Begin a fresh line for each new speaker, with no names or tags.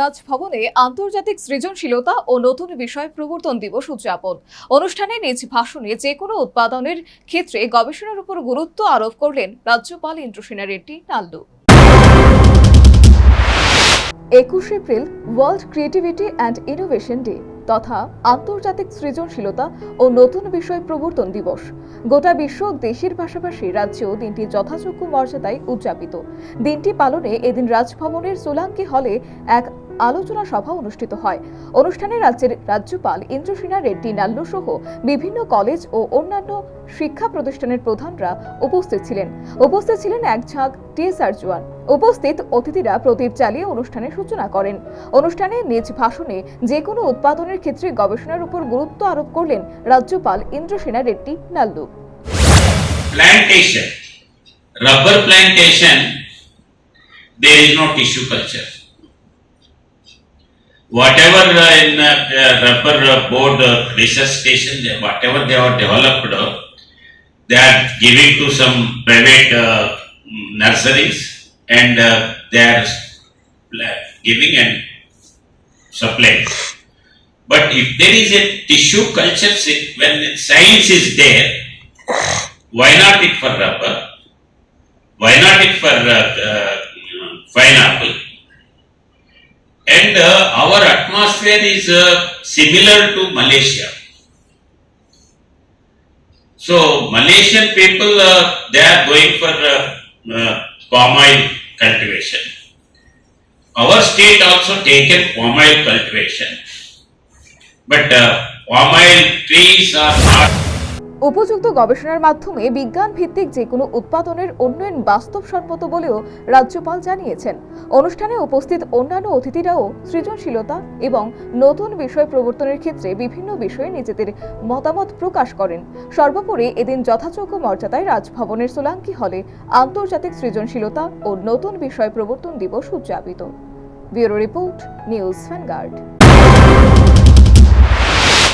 রাজভবনে আন্তর্জাতিক সৃজনশীলতা ও নতুন বিষয় প্রবর্তন দিবস উদযাপন। অনুষ্ঠানে নিজ ভাষণে যে কোনো উৎপাদনের ক্ষেত্রে গবেষণার উপর গুরুত্ব আরোপ করলেন রাজ্যপাল ইন্দ্রসেনা রেড্ডি নাল্লু। একুশ April, world creativity and innovation day তথা আন্তর্জাতিক সৃজনশীলতা ও নতুন বিষয় প্রবর্তন দিবস। গোটা বিশ্ব দেশের পাশাপাশি রাজ্যেও দিনটি যথাযোগ্য মর্যাদায় উদযাপিত। দিনটি পালনে এদিন রাজভবনের সোলাঙ্কি হলে এক আলোচনা সভা অনুষ্ঠিত হয়। অনুষ্ঠানে রাজ্যের রাজ্যপাল ইন্দ্রসেনা রেড্ডি, নাল্লু সহ বিভিন্ন কলেজ ও অন্যান্য শিক্ষা প্রতিষ্ঠানের প্রধানরা উপস্থিত ছিলেন। উপস্থিত ছিলেন এক ঝাঁক টিএসআর জওয়ান উপস্থিত অতিথিরা প্রদীপ চালিয়ে অনুষ্ঠানের সূচনা করেন। অনুষ্ঠানে নিজ ভাষণে যে কোনো উৎপাদনের ক্ষেত্রে গবেষণার উপর গুরুত্ব আরোপ করলেন রাজ্যপাল Indrasena Reddy, Nallu.
Plantation. Rubber plantation there is no tissue culture. Whatever uh, in uh, rubber uh, board research station whatever they are developed they are giving to some private nurseries and they are giving and supplying but if there is a tissue culture when science is there why not it for rubber? Why not it for uh, uh, pineapple? And uh, our atmosphere is uh, similar to Malaysia. So Malaysian people uh, they are going for palm oil cultivation. Our state also taken palm oil cultivation, but palm oil trees are not
উপযুক্ত গবেষণার মাধ্যমে বিজ্ঞান ভিত্তিক যে কোনো উৎপাদনের উন্নয়ন বাস্তবসম্মত বলেও রাজ্যপাল জানিয়েছেন। অনুষ্ঠানে উপস্থিত অন্যান্য অতিথিরাও সৃজনশীলতা এবং নতুন বিষয় প্রবর্তনের ক্ষেত্রে বিভিন্ন বিষয়ে নিজেদের মতামত প্রকাশ করেন। সর্বোপরি এদিন যথাযোগ্য মর্যাদায় রাজভবনের সোলাঙ্কি হলে আন্তর্জাতিক সৃজনশীলতা ও নতুন বিষয় প্রবর্তন দিবস উদযাপিত। Bureau report, news Vanguard.